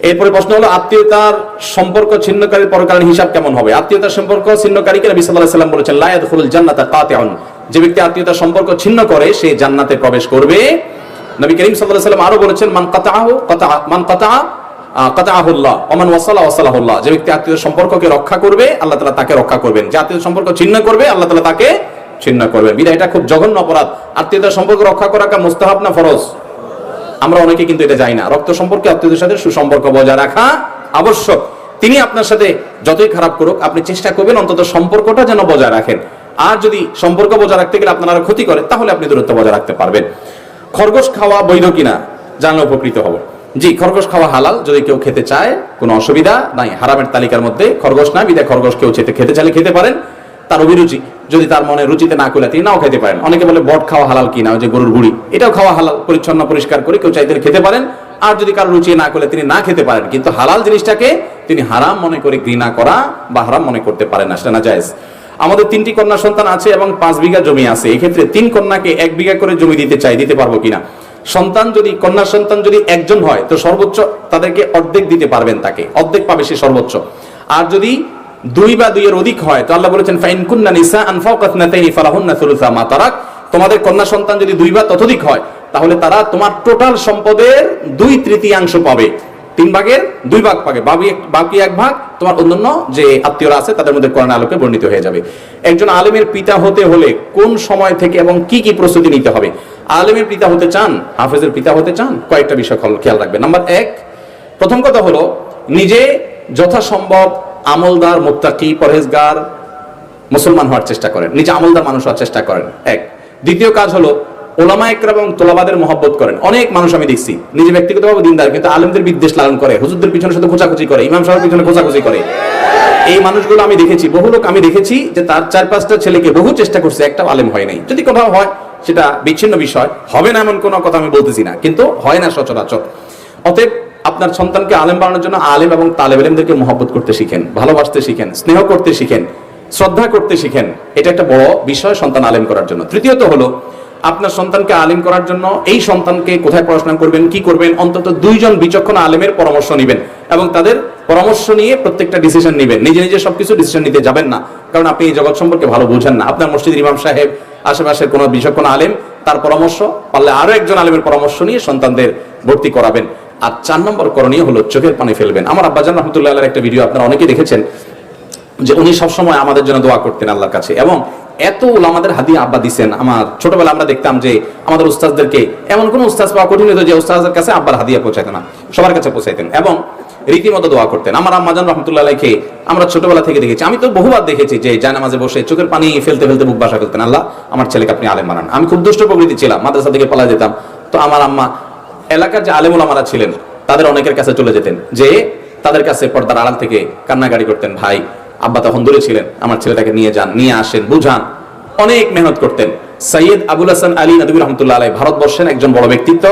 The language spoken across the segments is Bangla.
এরপরে প্রশ্ন হলো, আত্মীয়তার সম্পর্ক ছিন্নকারীর পরকালীন হিসাব কেমন হবে? আত্মীয়তার সম্পর্ক ছিন্নকারীকে নবী সাল্লাল্লাহু বলেছেন, লা ইয়াদখুলুল জান্নাতা কাতিউন। যে ব্যক্তি আত্মীয়তার সম্পর্ক ছিন্ন করে, সে জান্নাতে প্রবেশ করবে। নবী করিম সাল্লাল্লাহু আরও বলেছেন, মান কাতা মান কাতা কাতাহুল্লাহ ওমান ওয়াসালা, ওয়াসালাহুল্লাহ। যে ব্যক্তি আত্মীয় সম্পর্ককে রক্ষা করবে, আল্লাহ তাআলা তাকে রক্ষা করবেন। যে আত্মীয় সম্পর্ক ছিন্ন করবে, আল্লাহ তাআলা তাকে ছিন্ন করবেন। বিধায় এটা খুব জঘন্য অপরাধ। আত্মীয়তার সম্পর্ক রক্ষা করা মুস্তাহাব না ফরজ? আমরা অনেকে কিন্তু এটা যাই না। রক্ত সম্পর্কে আত্মীয়দের সাথে সুসম্পর্ক বজায় রাখা আবশ্যক। তিনি আপনার সাথে যতই খারাপ করুক, আপনি চেষ্টা করবেন অন্তত সম্পর্কটা যেন বজায় রাখেন। আর যদি সম্পর্ক বজায় রাখতে গেলে আপনার আরও ক্ষতি করে, তাহলে আপনি দূরত্ব বজায় রাখতে পারবেন। খরগোশ খাওয়া বৈধ কিনা, জানলে উপকৃত হব। জি, খরগোশ খাওয়া হালাল। যদি কেউ খেতে চায়, কোনো অসুবিধা নাই। হারামের তালিকার মধ্যে খরগোশ না, বিদায় খরগোশ কেউ খেতে খেতে চাইলে খেতে পারেন। তার অভিরুচি। যদি তার মনে রুচিতে না করলে তিনি নাও খেতে পারেন। অনেকে বলে, বট খাওয়া হালাল কিনা ওই যে গরুর গুড়ি। এটাও খাওয়া হালাল, পরিচ্ছন্ন, পরিষ্কার করে কেউ চাইতে খেতে পারেন। আর যদি কারও রুচি না করলে তিনি না খেতে পারেন। কিন্তু হালাল জিনিসটাকে তিনি হারাম মনে করে ঘৃণা করা বা হারাম মনে করতে পারেন না, সেটা না জায়েজ আমাদের তিনটি কন্যা সন্তান আছে এবং পাঁচ বিঘা জমি আছে। এক্ষেত্রে তিন কন্যাকে এক বিঘা করে জমি দিতে চাই, দিতে পারব কিনা? সন্তান যদি, কন্যা সন্তান যদি একজন হয়, তো সর্বোচ্চ তাদেরকে অর্ধেক দিতে পারবেন তাকে। অর্ধেক পাবে সে সর্বোচ্চ। আর যদি দুই বা দুইয়ের অধিক হয়, তো আল্লাহ বলেছেন, ফাইন কুন্না নিসা আনফাউকাত নাতাইনি ফালাহুন্না সুলুসা মা তারাক। তোমাদের কন্যা সন্তান যদি দুই বা ততোধিক হয়, তাহলে তারা তোমার টোটাল সম্পদের দুই তৃতীয়াংশ পাবে। তিন ভাগের দুই ভাগ পাবে। বাকি বাকি এক ভাগ তোমার অন্যান্য যে আত্মীয়রা আছে, তাদের মধ্যে কোরআন আলোকে বর্ণিত হয়ে যাবে। একজন আলেমের পিতা হতে হলে কোন সময় থেকে এবং কি কি প্রস্তুতি নিতে হবে? আলেমের পিতা হতে চান, হাফেজের পিতা হতে চান, কয়েকটা বিষয় খেয়াল- রাখবেন। নাম্বার এক, প্রথম কথা হলো, নিজে যথাসম্ভব আমলদার, মুত্তাকি, পরহেজগার মুসলমান হওয়ার চেষ্টা করেন। নিজে আমলদার মানুষ হওয়ার চেষ্টা করেন। এক। দ্বিতীয় কাজ হলো, ওলামা একরাম এবং তোলাবাদের মহব্বত করেন। অনেক মানুষ আমি দেখছি, নিজে ব্যক্তিগতভাবে দিনদার, কিন্তু আলেমদের বিদ্বেষ লালন করে, হুজুরদের পিছনে শুধু খোঁচাখুচি করে, ইমাম সাহেবের পিছনে খোঁচাখুচি করে। এই মানুষগুলো আমি দেখেছি, বহু লোক আমি দেখেছি যে তার চার পাঁচটা ছেলেকে বহু চেষ্টা করছে একটা আলেম হয় নাই। যদি কোথাও হয়, সেটা বিচ্ছিন্ন বিষয়, হবে না এমন কোনো কথা আমি বলতেছি না, কিন্তু হয় না সচরাচর। অতএব আপনার সন্তানকে আলেম বানানোর জন্য আলেম এবং তালেব আলেমদেরকে মহব্বত করতে শিখেন, ভালোবাসতে শিখেন, স্নেহ করতে শিখেন, শ্রদ্ধা করতে শিখেন। এটা একটা বড় বিষয় সন্তান আলেম করার জন্য। তৃতীয়ত হলো, আপনার সন্তানকে আলেম করার জন্য এই সন্তানকে কোথায় পড়াশোনা করবেন, কি করবেন, অন্তত দুইজন বিচক্ষণ আলেমের পরামর্শ নেবেন এবং তাদের পরামর্শ নিয়ে প্রত্যেকটা ডিসিশন নেবেন। নিজে নিজে সবকিছু ডিসিশন নিতে যাবেন না। কারণ আপনি এই জগৎ সম্পর্কে ভালো বুঝেন না। আপনার মসজিদ ইমাম সাহেব, আশেপাশের কোনো বিচক্ষণ আলেম, তার পরামর্শ পারলে আরও একজন আলেমের পরামর্শ নিয়ে সন্তানদের ভর্তি করাবেন। আর চার নম্বর করণীয় হলো চোখের পানি ফেলবেন। আমার আব্বাজান রহমতুল্লাহ একটা ভিডিও আপনারা অনেকেই দেখেছেন, যে উনি সবসময় আমাদের জন্য দোয়া করতেন আল্লাহর কাছে। এবং এত আমাদের হাদিয়া আব্বা দিছেন। আমার ছোটবেলা আমরা দেখতাম যে আমাদের উস্তাদদেরকে এমন কোন উস্তাদ পাওয়া কঠিন হতো যে উস্তাদের কাছে আব্বার হাদিয়া পৌঁছাইতেন না, সবার কাছে পৌঁছাইতেন এবং রীতিমতো দোয়া করতেন। আমার আম্মাজান রহমতুল্লাহ আলাইকে আমরা ছোটবেলা থেকে দেখেছি। আমি তো বহুবার দেখেছি যে জানামাজে বসে চোখের পানি ফেলতে ফেলতে বুক বাসা ফেলতেন। আল্লাহ, আমার ছেলেকে আপনি আলেম বানান। আমি খুব দুষ্ট প্রকৃতি ছিলাম, মাদ্রাসা থেকে পালা যেতাম। তো আমার আম্মা এলাকার যে আলেমুল আমারা ছিলেন, তাদের অনেকের কাছে চলে যেতেন যে, তাদের কাছে পর্দার আড়াল থেকে কান্নাকাটি করতেন, ভাই, আব্বা তখন দূরে ছিলেন, আমার ছেলেটাকে নিয়ে যান, নিয়ে আসেন, বুঝান। অনেক মেহনত করতেন। সৈয়দ আবুল হাসান আলী নদী রহমতুল্লাহ আলাই ভারতবর্ষের একজন বড় ব্যক্তিত্ব,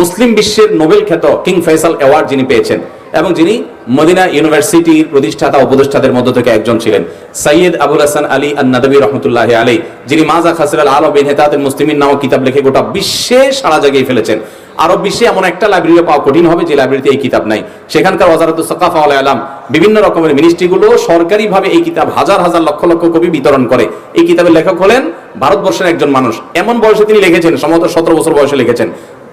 মুসলিম বিশ্বের নোবেল খ্যাত কিং ফয়সাল অ্যাওয়ার্ড যিনি পেয়েছেন এবং যিনি মদিনা ইউনিভার্সিটির প্রতিষ্ঠাতা উপদেষ্টাদের মধ্য থেকে একজন ছিলেন। সৈয়দ আবুল হাসান আলী আন্নাদবী রহমতুল্লাহ আলী যিনি মাজা খাসির আল বিন হেতাদের মুসলিমিন নামক কিতাব লিখে গোটা বিশ্বে সারা জায়গায় ফেলেছেন। আরব বিশ্বে এমন একটা লাইব্রেরি পাওয়া কঠিন হবে যে লাইব্রেরিতে এই কিতাব নাই। সেখানকার ওজারত সকাফা আল আলাম বিভিন্ন রকমের মিনিস্ট্রিগুলো সরকারিভাবে এই কিতাব হাজার হাজার লক্ষ লক্ষ কপি বিতরণ করে। এই কিতাবের লেখক হলেন ভারতবর্ষের একজন মানুষ। এমন বয়সে তিনি লিখেছেন, সম্ভবত সতেরো বছর বয়সে লিখেছেন।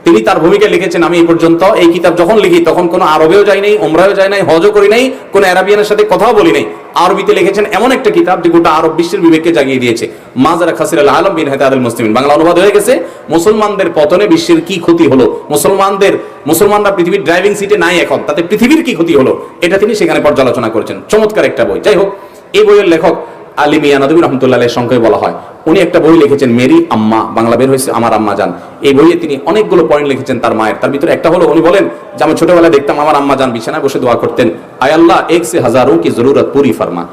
তিনি তার ভূমিকা লিখেছেন, আমি এই পর্যন্ত এই কিতাব যখন লিখি, তখন কোনো আরবেও যাই নাই ওমরাও যাই নাই, হজও করি নাই, কোনো অ্যারাবিয়ানের সাথে কথাও বলি নাই। আরবিতে লিখেছেন এমন একটা কিতাব যে গোটা আরব বিশ্বের বিবেককে জাগিয়ে দিয়েছে। মাজারা খাসির আল আলম বিন হেতাদ মুসলিম বাংলা অনুবাদ হয়ে গেছে, মুসলমানদের পতনে বিশ্বের কি ক্ষতি হলো? মুসলমানদের, মুসলমানরা পৃথিবীর ড্রাইভিং সিটে নাই এখন, তাতে পৃথিবীর কি ক্ষতি হলো? এটা তিনি সেখানে পর্যালোচনা করেছেন। চমৎকার একটা বই। যাই হোক এই বইয়ের লেখক আলী মিয়া নদী রহমতুল্লাহ সংখ্যায় বলা হয়। উনি একটা বই লিখেছেন, মেরি আম্মা বাংলা বের হয়েছে, আমার আম্মা জান এই বইয়ে তিনি অনেকগুলো পয়েন্ট লিখেছেন তার মায়ের। তার ভিতরে একটা হলো, উনি বলেন যে, আমি ছোটবেলায় দেখতাম আমার আম্মা জান বিছানায় বসে দোয়া করতেন। আয় আল্লাহ, এক সে হাজারো কি জরুরত পুরি ফার্মা।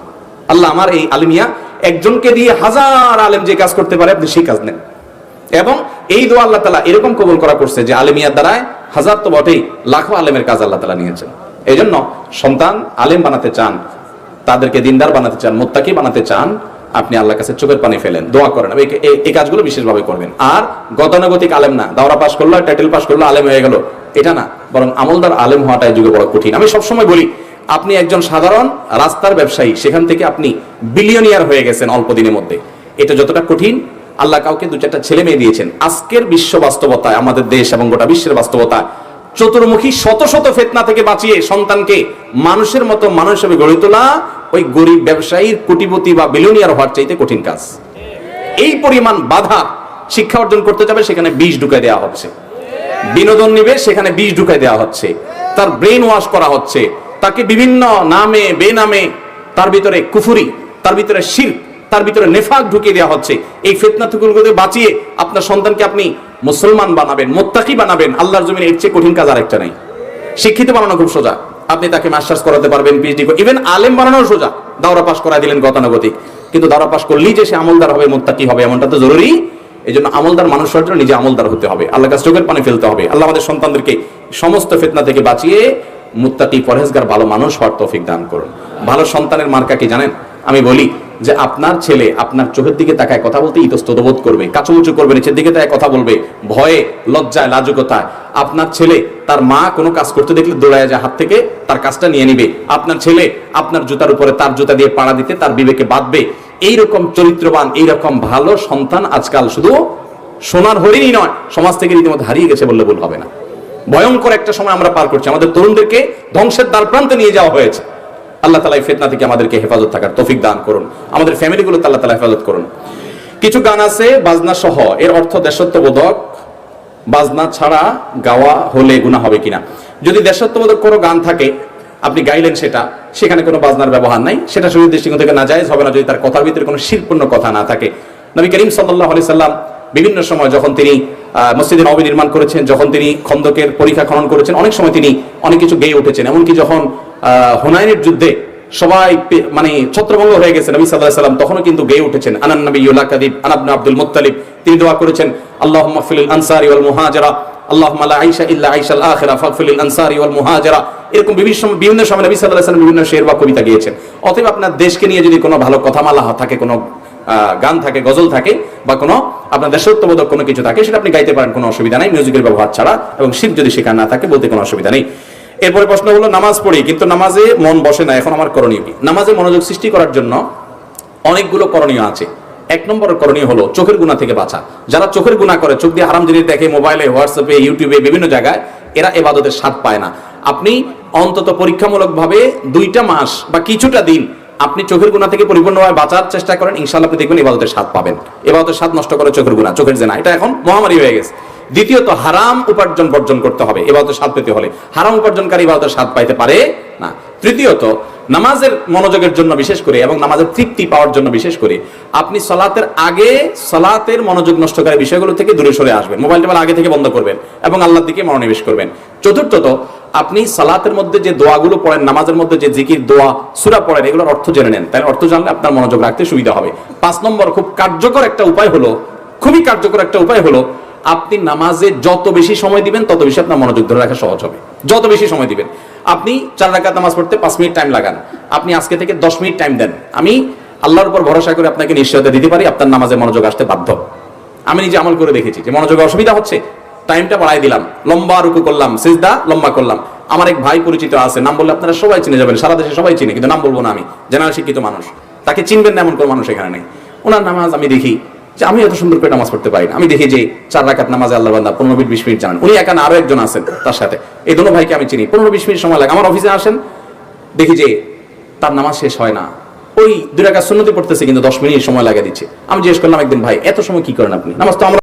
আল্লাহ আমার এই আলিমিয়া একজনকে দিয়ে হাজার আলেম যে কাজ করতে পারে, আপনি সেই কাজ নেন। এবং এই দোয়া আল্লাহ তালা এরকম কবল করা করছে যে আলেমিয়ার দ্বারায় হাজার তো বটেই লাখো আলেমের কাজ আল্লাহ তালা নিয়েছেন। এই জন্য সন্তান আলেম বানাতে চান, তাদেরকে দিনদার বানাতে চান, মোত্তাকি বানাতে চান আপনি আল্লাহ কাছে চোখের পানি ফেলেন, দোয়া করেন। এই কাজগুলো বিশেষভাবে করবেন। আর গতানুগতিক আলেম না। দাওরা পাশ করল টাইটেল পাশ করল, আলেম হয়ে গেল। এটা না, বরং আমলদার আলেম হওয়াটাই যুগে বড় কঠিন। আমি সবসময় বলি, আপনি একজন সাধারণ রাস্তার ব্যবসায়ী, সেখান থেকে আপনি বিলিয়নিয়ার হয়ে গেছেন অল্প দিনের মধ্যে। এটা যতটা কঠিন, আল্লাহ কাউকে দু চারটা ছেলে মেয়ে দিয়েছেন। আজকের বিশ্ব বাস্তবতায়, আমাদের দেশ এবং গোটা বিশ্বের বাস্তবতায় চতুর্মুখী শত শত ফেতনা থেকে বাঁচিয়ে সন্তানকে মানুষের মতো মানুষ হিসেবে গড়ে তোলা ওই গরিব ব্যবসায়ীর কোটিপতি বা বিলিয়নিয়ার হওয়ার চাইতে কঠিন কাজ। এই পরিমাণ বাধা শিক্ষা অর্জন করতে যাবে, সেখানে বিষ ঢুকাই দেওয়া হচ্ছে। বিনোদন নিবে, সেখানে বিষ ঢুকাই দেওয়া হচ্ছে। তার ব্রেন ওয়াশ করা হচ্ছে। তাকে বিভিন্ন নামে, বেনামে, তার ভিতরে কুফুরি, তার ভিতরে শির তার ভিতরে নেফাক ঢুকিয়ে দেওয়া হচ্ছে। এই ফেতনা থেকে বাঁচিয়ে আপনার সন্তানকে আপনি মুসলমান বানাবেন, মোত্তাকি বানাবেন, আল্লাহর জমিনে এর চেয়ে কঠিন কাজ আরেকটা নেই। শিক্ষিত বানানো খুব সোজা। আপনি তাকে মাস্টার্স করাতে পারবেন পিএইচডি ইভেন আলেম বানানো সোজা। দাওরা পাস করাই দিলেন গতানুগতিক। কিন্তু দাওরা পাশ করলেই যে সে আমলদার হবে, মোত্তাকি হবে, এমনটা তো জরুরি। এই জন্য আমলদার মানুষ হওয়ার জন্য নিজে আমলদার হতে হবে। আল্লাহ কাছে চোখের পানি ফেলতে হবে। আল্লাহ আমাদের সন্তানদেরকে সমস্ত ফেতনা থেকে বাঁচিয়ে মুত্তাকি পরহেজগার ভালো মানুষ হওয়ার তৌফিক দান করুন। ভালো সন্তানের মার্কা কি জানেন? আমি বলি যে আপনার ছেলে আপনার চোখের দিকে তাকায় কথা বলতে ইতস্তবোধ করবে, কাচুমুচু করবে, নিচের দিকে তাকায় কথা বলবে, ভয়ে, লজ্জায়, লাজুকতায়। আপনার ছেলে তার মা কোনো কাজ করতে দেখলে দৌড়ায় যায় হাত থেকে, তার কাজটা নিয়ে নিবে। আপনার ছেলে আপনার জুতার উপরে তার জুতা দিয়ে পাড়া দিতে, তার বিবেকে বাঁধবে। এইরকম চরিত্রবান, এইরকম ভালো সন্তান আজকাল শুধু সোনার হরিণই নয়, সমাজ থেকে রীতিমতো হারিয়ে গেছে বললে ভুল হবে না। ভয়ঙ্কর একটা সময় আমরা পার করছি। আমাদের তরুণদেরকে ধ্বংসের দ্বার প্রান্তে নিয়ে যাওয়া হয়েছে। আল্লাহ তালা এই ফেতনা থেকে আমাদেরকে হেফাজত থাকার তৌফিক দান করুন। আমাদের ফ্যামিলিগুলো আল্লাহ তালা হেফাজত করুন। কিছু গান আছে, বাজনা সহ। এর অর্থ দেশত্ববোধক। বাজনা ছাড়া গাওয়া হলে গুণা হবে কিনা। যদি দেশত্ববোধক কোনো গান থাকে, আপনি গাইলেন সেটা, সেখানে কোনো বাজনার ব্যবহার নাই। সেটা শরীর দৃষ্টিকোণ থেকে না যায়, হবে না যদি তার কথার ভিতরে কোনো শিল্পূর্ণ কথা না থাকে। নবী করিম সাল্লাহ আলি সাল্লাম বিভিন্ন সময় যখন তিনি মসজিদে নবী নির্মাণ করেছেন, যখন তিনি খন্দকের পরীক্ষা খনন করেছেন, অনেক সময় তিনি অনেক কিছু গেয়ে উঠেছেন। এমনকি যখন হুনাইনের যুদ্ধে সবাই মানে ছত্রভঙ্গ হয়ে গেছে, নবী সাল্লাহ সাল্লাম। তখনও কিন্তু গেয়ে উঠেছেন। আনান নবী ইউলা কাদিব আনাবনা আব্দুল মুত্তালিব। তিনি দোয়া করেছেন আল্লাহ ফিল আনসারি ওয়াল মুহাজারা আল্লাহ লা আইসা ইল্লা আইসাল আখিরা ফাগফিল আনসারি ওয়াল মুহাজারা। এরকম বিভিন্ন বিভিন্ন সময় নবী সাল্লাল্লাহু আলাইহি ওয়াসাল্লাম বিভিন্ন শের বা কবিতা গিয়েছেন। অতএব আপনার দেশকে নিয়ে যদি কোনো ভালো কথামালা থাকে, কোনো গান থাকে, গজল থাকে, বা কোনো আপনার দেশত্ববোধক কোনো কিছু থাকে, সেটা আপনি গাইতে পারেন, কোনো অসুবিধা নাই। মিউজিকের ব্যবহার ছাড়া এবং শিখ যদি শেখা না থাকে, বলতে কোনো অসুবিধা নেই। এরপরে প্রশ্ন হলো, নামাজ পড়ি, কিন্তু নামাজে মন বসে না, এখন আমার করণীয় কি? নামাজে মনোযোগ সৃষ্টি করার জন্য অনেকগুলো করণীয় আছে। এক নম্বর করণীয় হলো চোখের গুণা থেকে বাঁচা। যারা চোখের গুণা করে, চোখ দিয়ে হারাম জিনিস দেখে, মোবাইলে হোয়াটসঅ্যাপে ইউটিউবে বিভিন্ন জায়গায়, এরা এবাদতের স্বাদ পায় না। আপনি অন্তত পরীক্ষামূলকভাবে দুইটা মাস বা কিছুটা দিন আপনি চোখের গুণা থেকে পরিপূর্ণভাবে বাঁচার চেষ্টা করেন ইনশাল্লাহ আপনি দেখবেন এবাদতের স্বাদ পাবেন। এবাদতের স্বাদ নষ্ট করে চোখের গুণা, চোখের জেনা। এটা এখন মহামারী হয়ে গেছে। দ্বিতীয়ত, হারাম উপার্জন বর্জন করতে হবে, এবাদতের স্বাদ পেতে হলে। হারাম উপার্জনকারী এবাদতের স্বাদ পাইতে পারে না। তৃতীয়ত, নামাজের মনোযোগের জন্য বিশেষ করে এবং নামাজের তৃপ্তি পাওয়ার জন্য বিশেষ করে আপনি সলাতের আগে সলাতের মনোযোগ নষ্টকারী বিষয়গুলো থেকে দূরে সরে আসবেন। মোবাইল টোবাইল আগে থেকে বন্ধ করবেন এবং আল্লাহর দিকে মনোনিবেশ করবেন। চতুর্থত, আপনি সালাতের মধ্যে যে দোয়াগুলো পড়েন, নামাজের মধ্যে যে জিকির, দোয়া, সুরা পড়েন, এগুলোর অর্থ জেনে নেন। তাহলে অর্থ জানলে আপনার মনোযোগ রাখতে সুবিধা হবে। পাঁচ নম্বর, খুব কার্যকর একটা উপায় হলো, খুবই কার্যকর একটা উপায় হলো আপনি নামাজে যত বেশি সময় দিবেন, তত বেশি আপনার মনোযোগ ধরে রাখা সহজ হবে। যত বেশি সময় দিবেন। আপনি চার রাকাত নামাজ পড়তে পাঁচ মিনিট টাইম লাগান। আপনি আজকে থেকে দশ মিনিট টাইম দেন। আমি আল্লাহর উপর ভরসা করে আপনাকে নিশ্চয়তা দিতে পারি, আপনার নামাজে মনোযোগ আসতে বাধ্য। আমি নিজে আমল করে দেখেছি যে মনোযোগে অসুবিধা হচ্ছে। টাইমটা বাড়াই দিলাম। লম্বা রুকু করলাম, সিজদা লম্বা করলাম। আমার এক ভাই পরিচিত আছে, নাম বললে আপনারা সবাই চিনে যাবেন, সারা দেশে সবাই চিনে, কিন্তু নাম বলব না আমি। জেনারেল শিক্ষিত মানুষ। তাকে চিনবেন না এমন কোনো মানুষ এখানে নেই। ওনার নামাজ আমি দেখি। যে আমি এত সুন্দর করে নামাজ পড়তে পারি না। আমি দেখি যে চার রাকাত নামাজে আল্লাহ বান্দা পনেরো মিনিট, বিশ মিনিট জানান। উনি এখানে আরও একজন আছেন তার সাথে। এই দোনো ভাইকে আমি চিনি। পনেরো, বিশ মিনিট সময় লাগে। আমার অফিসে আসেন, দেখি যে তার নামাজ শেষ হয় না। ওই দুই রাকাত সুন্নতি পড়তেছে, কিন্তু দশ মিনিট সময় লাগে দিচ্ছে। আমি জিজ্ঞেস করলাম, একদিন ভাই, এত সময় কি করেন আপনি? নামাজ তো আমরা